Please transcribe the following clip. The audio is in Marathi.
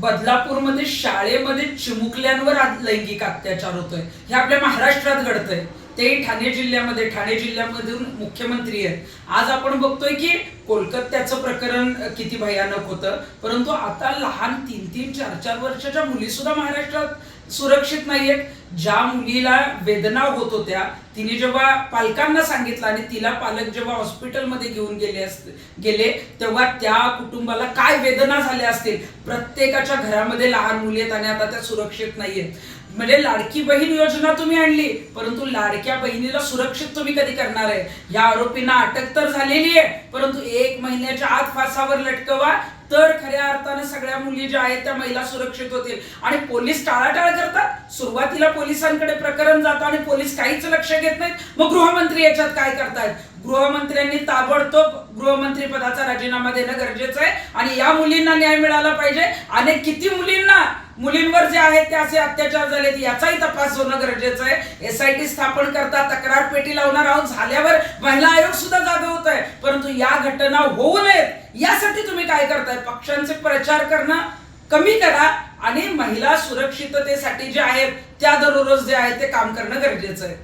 बदलापूरमध्ये शाळेमध्ये चिमुकल्यांवर आज लैंगिक अत्याचार होतोय. हे आपल्या महाराष्ट्रात घडतंय. ते ठाणे जिल्ह्यामध्ये. ठाणे जिल्ह्यामधून मुख्यमंत्री आहेत. आज आपण बघतोय की कोलकात्याचं प्रकरण किती भयानक होतं. परंतु आता लहान तीन तीन चार चार वर्षाच्या मुली सुद्धा महाराष्ट्रात सुरक्षित नाहीयेत. ज्या मुलीला वेदना होत होत्या तिने जेव्हा पालकांना सांगितलं आणि तिला पालक जेव्हा हॉस्पिटलमध्ये घेऊन गेले असते गेले तेव्हा त्या कुटुंबाला काय वेदना झाल्या असतील? प्रत्येकाच्या घरामध्ये लहान मुली आहेत आणि आता त्या सुरक्षित नाहीयेत. म्हणजे लाडकी बहीण योजना तुम्ही आणली परंतु लाडक्या बहिणीला सुरक्षित तुम्ही कधी करणार आहे? या आरोपींना अटक तर झालेली आहे परंतु एक महिन्याच्या आत फासावर लटकवा. तर खऱ्या अर्थाने सगळ्या मुली ज्या आहेत त्या महिला सुरक्षित होतील. आणि पोलीस टाळाटाळ करतात. सुरुवातीला पोलिसांकडे प्रकरण जातं आणि पोलीस काहीच लक्ष घेत नाहीत. मग गृहमंत्री याच्यात काय करतायत? गृहमंत्र्यांनी ताबडतोब गृहमंत्री पदाचा राजीनामा देणं गरजेचं आहे आणि या मुलींना न्याय मिळाला पाहिजे. आणि किती मुलींना मुलींवर जे आहेत ते असे अत्याचार झालेत याचाही तपास होणं गरजेचं आहे. एसआयटी स्थापन करता तक्रार पेटी लावणार आहोत. झाल्यावर महिला आयोग सुद्धा जागा होत आहे परंतु या घटना होऊ नयेत यासाठी तुम्ही काय करताय? पक्षांचे प्रचार करणं कमी करा आणि महिला सुरक्षिततेसाठी जे आहेत त्या दररोज जे आहे ते काम करणं गरजेचं आहे.